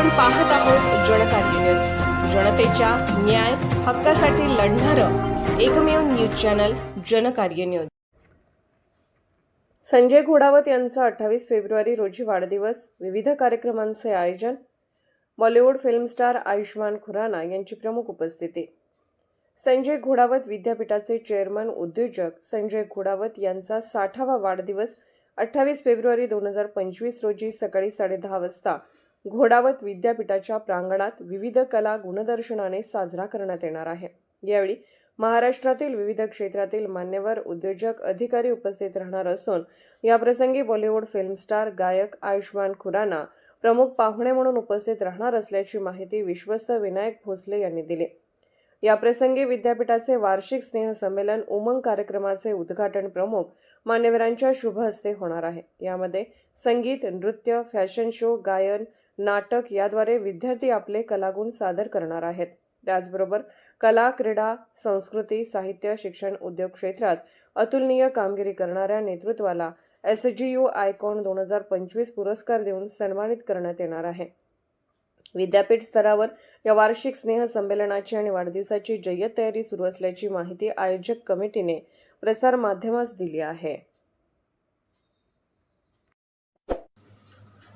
आपण पाहत आहोत जनकार्य न्यूज जनतेच्या न्याय हक्कासाठी लढणारं एकमेव news channel Janakarya news Sanjay Ghodawat यांचा अठ्ठावीस फेब्रुवारी रोजी वाढदिवस विविध कार्यक्रमांचे आयोजन. Bollywood film star Ayushmann Khurrana यांची प्रमुख उपस्थिती. संजय घोडावत विद्यापीठाचे चेअरमन उद्योजक संजय घोडावत यांचा साठावा वाढदिवस अठ्ठावीस फेब्रुवारी दोन हजार पंचवीस रोजी सकाळी साडेदहा वाजता घोडावत विद्यापीठाच्या प्रांगणात विविध कला गुणदर्शनाने साजरा करण्यात येणार आहे. यावेळी महाराष्ट्रातील विविध क्षेत्रातील मान्यवर उद्योजक अधिकारी उपस्थित राहणार असून याप्रसंगी बॉलिवूड फिल्म स्टार गायक आयुष्मान खुराना प्रमुख पाहुणे म्हणून उपस्थित राहणार असल्याची माहिती विश्वस्त विनायक भोसले यांनी दिली. याप्रसंगी विद्यापीठाचे वार्षिक स्नेहसंमेलन उमंग कार्यक्रमाचे उद्घाटन प्रमुख मान्यवरांच्या शुभ हस्ते होणार आहे. यामध्ये संगीत नृत्य फॅशन शो गायन नाटक याद्वारे विद्यार्थी आपले कलागुण सादर करणार आहेत. त्याचबरोबर कला क्रीडा संस्कृती साहित्य शिक्षण उद्योग क्षेत्रात अतुलनीय कामगिरी करणाऱ्या नेतृत्वाला एस जी यू आयकॉन दोन हजार पंचवीस पुरस्कार देऊन सन्मानित करण्यात येणार आहे. विद्यापीठ स्तरावर या वार्षिक स्नेह संमेलनाची आणि वाढदिवसाची जय्यत तयारी सुरू असल्याची माहिती आयोजक कमिटीने प्रसार माध्यमास दिली आहे.